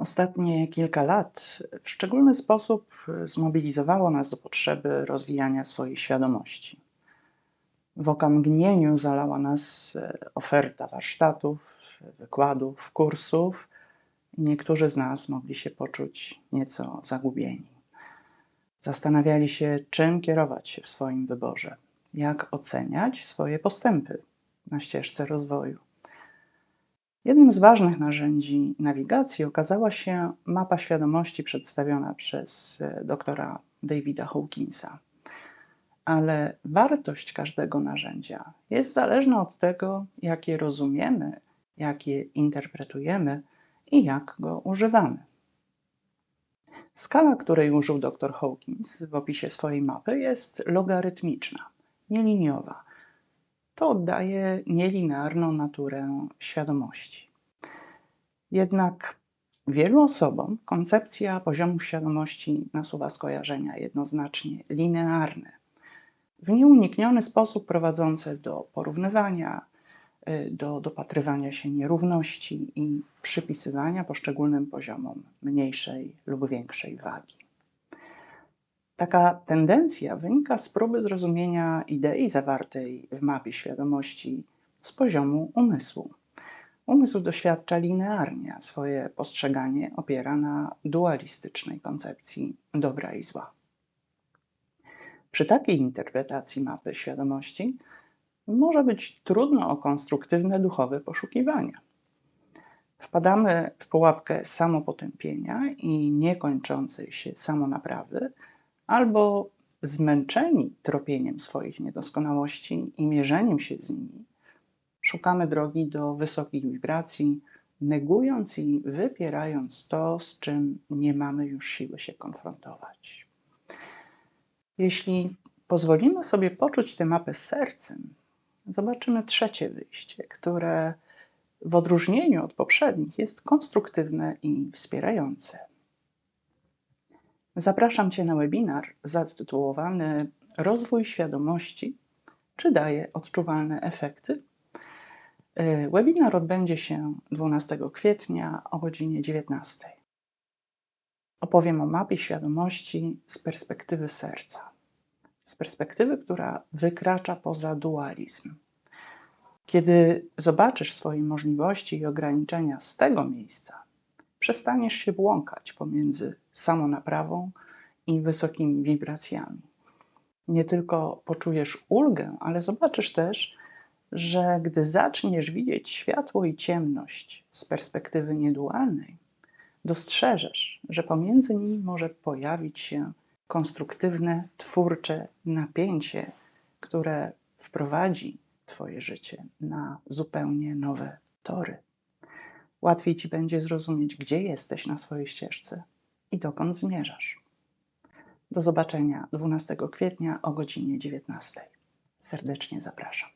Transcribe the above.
Ostatnie kilka lat w szczególny sposób zmobilizowało nas do potrzeby rozwijania swojej świadomości. W okamgnieniu zalała nas e, oferta warsztatów, wykładów, kursów i niektórzy z nas mogli się poczuć nieco zagubieni. Zastanawiali się, czym kierować się w swoim wyborze, jak oceniać swoje postępy na ścieżce rozwoju. Jednym z ważnych narzędzi nawigacji okazała się mapa świadomości przedstawiona przez e, doktora Davida Hawkinsa. Ale wartość każdego narzędzia jest zależna od tego, jak je rozumiemy, jak je interpretujemy i jak go używamy. Skala, której użył dr Hawkins w opisie swojej mapy, jest logarytmiczna, nieliniowa to oddaje nielinearną naturę świadomości. Jednak wielu osobom koncepcja poziomu świadomości nasuwa skojarzenia jednoznacznie linearne, w nieunikniony sposób prowadzące do porównywania, y, do dopatrywania się nierówności i przypisywania poszczególnym poziomom mniejszej lub większej wagi. Taka tendencja wynika z próby zrozumienia idei zawartej w mapie świadomości z poziomu umysłu. Umysł doświadcza linearnie, a swoje postrzeganie opiera na dualistycznej koncepcji dobra i zła. Przy takiej interpretacji mapy świadomości może być trudno o konstruktywne duchowe poszukiwania. Wpadamy w pułapkę samopotępienia i niekończącej się samonaprawy, albo zmęczeni tropieniem swoich niedoskonałości i mierzeniem się z nimi, szukamy drogi do wysokich wibracji, negując i wypierając to, z czym nie mamy już siły się konfrontować. Jeśli pozwolimy sobie poczuć tę mapę sercem, zobaczymy trzecie wyjście, które w odróżnieniu od poprzednich jest konstruktywne i wspierające. Zapraszam Cię na webinar zatytułowany Rozwój świadomości czy daje odczuwalne efekty? E, webinar odbędzie się 12 kwietnia o godzinie 19. Opowiem o mapie świadomości z perspektywy serca, z perspektywy, która wykracza poza dualizm. Kiedy zobaczysz swoje możliwości i ograniczenia z tego miejsca, przestaniesz się błąkać pomiędzy samonaprawą i wysokimi wibracjami. Nie tylko poczujesz ulgę, ale zobaczysz też, że gdy zaczniesz widzieć światło i ciemność z perspektywy niedualnej, dostrzeżesz, że pomiędzy nimi może pojawić się konstruktywne, twórcze napięcie, które wprowadzi Twoje życie na zupełnie nowe tory. Łatwiej ci będzie zrozumieć, gdzie jesteś na swojej ścieżce i dokąd zmierzasz. Do zobaczenia 12 kwietnia o godzinie 19. Serdecznie zapraszam.